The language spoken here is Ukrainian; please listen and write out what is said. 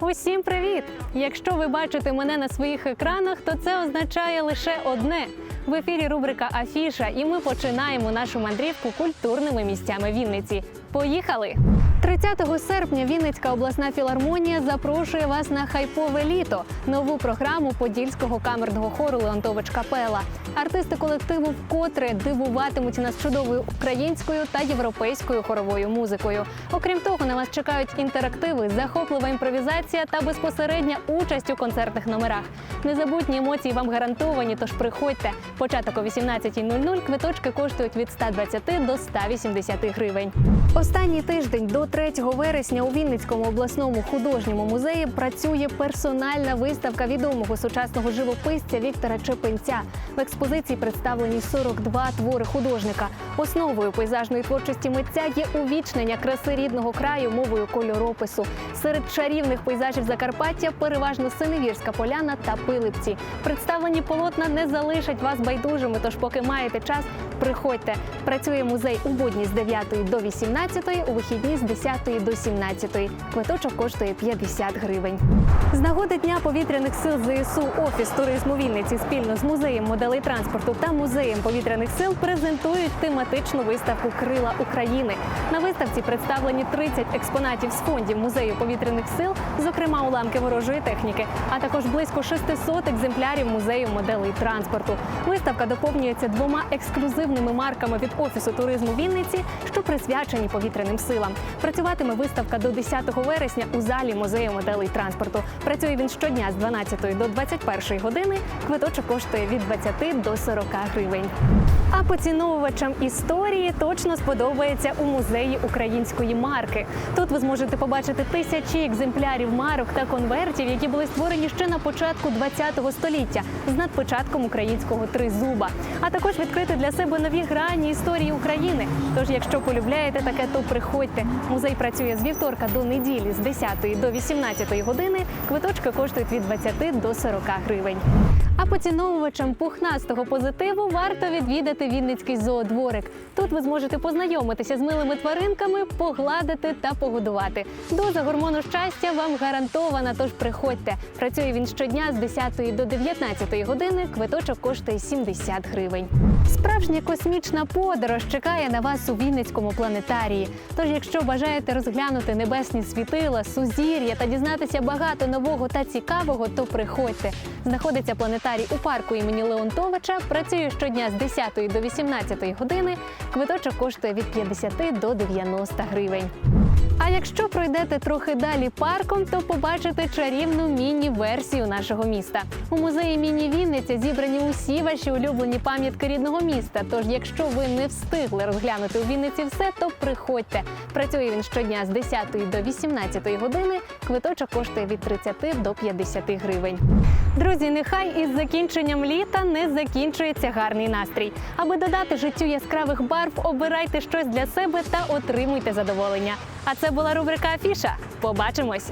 Усім привіт! Якщо ви бачите мене на своїх екранах, то це означає лише одне. В ефірі рубрика Афіша, і ми починаємо нашу мандрівку культурними місцями Вінниці. Поїхали! 30 серпня Вінницька обласна філармонія запрошує вас на хайпове літо, нову програму подільського камерного хору Леонтович Капела. Артисти колективу вкотре дивуватимуть нас чудовою українською та європейською хоровою музикою. Окрім того, на вас чекають інтерактиви, захоплива імпровізація та безпосередня участь у концертних номерах. Незабутні емоції вам гарантовані, тож приходьте. Початок о 18.00, квиточки коштують від 120 до 180 гривень. Останній тиждень до 3 вересня у Вінницькому обласному художньому музеї працює персональна виставка відомого сучасного живописця Віктора Чепенця. В експозиції представлені 42 твори художника. Основою пейзажної творчості митця є увічнення краси рідного краю мовою кольоропису. Серед чарівних пейзажів Закарпаття переважно Синевірська поляна та Пилипці. Представлені полотна не залишать вас байдужими, тож поки маєте час, приходьте. Працює музей у будні з 9 до 18, у вихідні з 10 до 17. Квиточок коштує 50 гривень. З нагоди Дня повітряних сил ЗСУ Офіс туризму Вінниці спільно з музеєм моделей транспорту та музеєм повітряних сил презентують тематичну виставку Крила України. На виставці представлені 30 експонатів з фондів музею повітряних сил, зокрема уламки ворожої техніки, а також близько 600 екземплярів музею моделей транспорту. Виставка доповнюється двома ексклюзивними марками від офісу туризму Вінниці, що присвячені повітряним силам. Працюватиме виставка до 10 вересня у залі музею моделей транспорту. Працює він щодня з 12 до 21 години. Квиточок коштує від 20 до 40 гривень. А поціновувачам історії точно сподобається у музеї української марки. Тут ви зможете побачити тисячі екземплярів марок та конвертів, які були створені ще на початку ХХ століття з надпочатком українського тризуба. А також відкрити для себе нові грані історії України. Тож, якщо полюбляєте таке, то приходьте. Музей працює з вівторка до неділі з 10 до 18 години. Квиточки коштують від 20 до 40 гривень. А поціновувачам пухнастого позитиву варто відвідати Вінницький зоодворик. Тут ви зможете познайомитися з милими тваринками, погладити та погодувати. Доза гормону щастя вам гарантована, тож приходьте. Працює він щодня з 10 до 19 години. Квиточок коштує 70 гривень. Справжня космічна подорож чекає на вас у Вінницькому планетарії. Тож, якщо бажаєте розглянути небесні світила, сузір'я та дізнатися багато нового та цікавого, то приходьте. Знаходиться планетарій у парку імені Леонтовича. Працює щодня з 10 до 18 години. Квиточок коштує від 50 до 90 гривень. А якщо пройдете трохи далі парком, то побачите чарівну міні-версію нашого міста. У музеї міні Вінниця зібрані усі ваші улюблені пам'ятки рідного міста. Тож, якщо ви не встигли розглянути у Вінниці все, то приходьте. Працює він щодня з 10 до 18 години. Квиточок коштує від 30 до 50 гривень. Друзі, нехай із закінченням літа не закінчується гарний настрій. Аби додати життю яскравих барв, обирайте щось для себе та отримуйте задоволення. А це була рубрика Афіша. Побачимось!